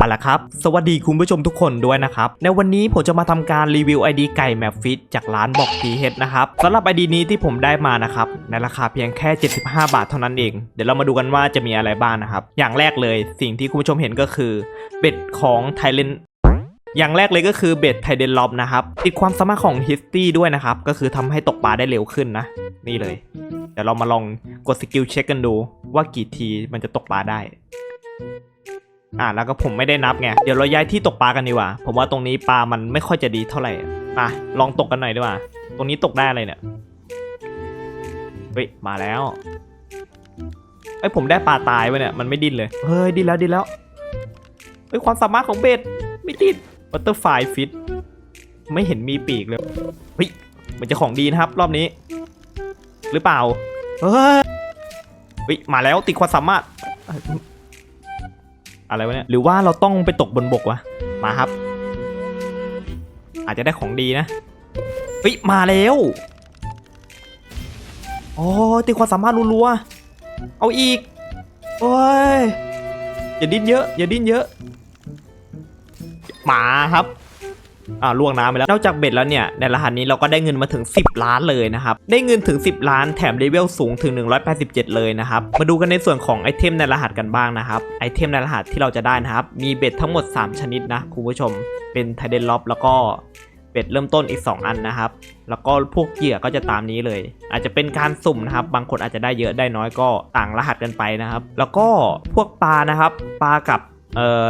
เอาละครับ สวัสดีคุณผู้ชมทุกคนด้วยนะครับ ในวันนี้ผมจะมาทำการรีวิว ID ไก่แมปฟิตจากร้านบอกทีเฮดนะครับสำหรับ ID นี้ที่ผมได้มานะครับ ในราคาเพียงแค่ 75 บาทเท่านั้นเอง เดี๋ยวเรามาดูกันว่าจะมีอะไรบ้างนะครับ อย่างแรกเลยสิ่งที่คุณผู้ชมเห็นก็คือ เบ็ดของไทเลนอย่างแรกเลยก็คือเบ็ดไทเดนล็อบนะครับติดความสามารถของฮิสตี้ด้วยนะครับ ก็คือทำให้ตกปลาได้เร็วขึ้นนะ นี่เลย เดี๋ยวเรามาลองกดสกิลเช็คกันดูว่ากี่ทีมันจะตกปลาได้ อ่าแล้วก็ผมไม่ได้นับไง เดี๋ยวเราย้ายที่ตกปลากันดีกว่า ผมว่าตรงนี้ปลามันไม่ค่อยจะดีเท่าไหร่อะลองตกกันหน่อยดีกว่า ตรงนี้ตกได้อะไรเนี่ย เฮ้ย มาแล้วเอ้ยผมได้ปลาตายไปเนี่ย มันไม่ดิ้นเลย เฮ้ย ดิ้นแล้วดิ้นแล้วเฮ้ยความสามารถของเบ็ดไม่ติดบัตเตอร์ไฟฟิตไม่เห็นมีปีกเลย เฮ้ย มันจะของดีนะครับ รอบนี้ หรือเปล่า เฮ้ย มาแล้วติดความสามารถ อะไรวะเนี่ยหรือว่าเราต้องไปตกบนบกวะมาครับ อาจจะได้ของดีนะเฮ้ยมาแล้วโอ้ยติดความสามารถรัวๆเอาอีกโอ้ยอย่าดิ้นเยอะ อย่าดิ้นเยอะ มาครับ อ่าล่วงน้ำไปแล้ว นอกจากเบ็ดแล้วเนี่ย ในรหัสนี้เราก็ได้เงินมาถึง 10 ล้านเลยนะครับ ได้เงินถึง 10 ล้านแถมเลเวลสูงถึง 187 เลยนะครับ มาดูกันในส่วนของไอเทมในรหัสกันบ้างนะครับ ไอเทมในรหัสที่เราจะได้นะครับ มีเบ็ดทั้งหมด 3 ชนิดนะคุณผู้ชม เป็นไทเดนล็อบแล้วก็เบ็ดเริ่มต้นอีก 2 อันนะครับ แล้วก็พวกเหยื่อก็จะตามนี้เลย อาจจะเป็นการสุ่มนะครับ บางคนอาจจะได้เยอะได้น้อยก็ต่างรหัสกันไปนะครับ แล้วก็พวกปลานะครับ ปลากับเอ่อ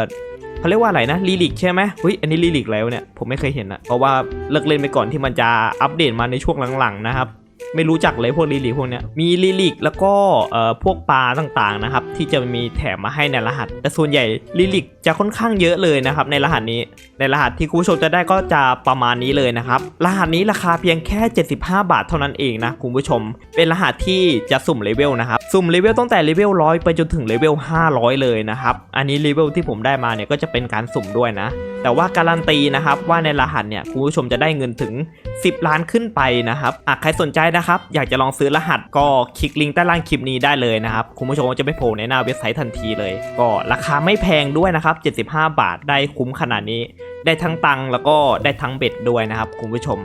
เขาเรียกว่าอะไรนะลีลิกใช่ไหมเฮ้ยอันนี้ลีลิกแล้วเนี่ยผมไม่เคยเห็นนะเพราะว่าเลิกเล่นไปก่อนที่มันจะอัปเดตมาในช่วงหลังๆนะครับ ไม่รู้จักเลยพวกลีลิกพวกเนี้ยมีลีลิกแล้วก็เอ่อพวกปลาต่างๆนะครับที่จะมีแถมมาให้ในรหัส แต่ส่วนใหญ่ลีลิกจะค่อนข้างเยอะเลยนะครับในรหัสนี้ในรหัสที่คุณผู้ชมจะได้ก็จะประมาณนี้เลยนะครับรหัสนี้ราคาเพียงแค่ 75 บาทเท่านั้นเองนะคุณผู้ชม เป็นรหัสที่จะสุ่มเลเวลนะครับสุ่มเลเวลตั้งแต่เลเวล100ไปจนถึงเลเวล500 เลยนะครับอันนี้เลเวลที่ผมได้มาเนี่ยก็จะเป็นการสุ่มด้วยนะ แต่ว่าการันตีนะครับว่าในรหัสเนี่ยคุณผู้ชมจะได้เงินถึง 10 ล้านขึ้นไปนะครับอะใครสนใจนะครับ อยากจะลองซื้อรหัสก็คลิกลิงก์ใต้ล่างคลิปนี้ได้เลยนะครับ คุณผู้ชมจะไปโผล่ในหน้าเว็บไซต์ทันทีเลย ก็ราคาไม่แพงด้วยนะครับ 75 บาทได้คุ้มขนาดนี้ ได้ทั้งตังค์แล้วก็ได้ทั้งเบ็ดด้วยนะครับคุณผู้ชม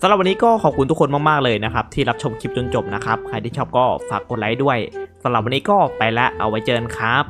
สำหรับวันนี้ก็ขอบคุณทุกคนมากๆเลยนะครับ ที่รับชมคลิปจนจบนะครับ ใครที่ชอบก็ฝากกดไลค์ด้วยสำหรับวันนี้ก็ไปละเอาไว้เจอกันครับ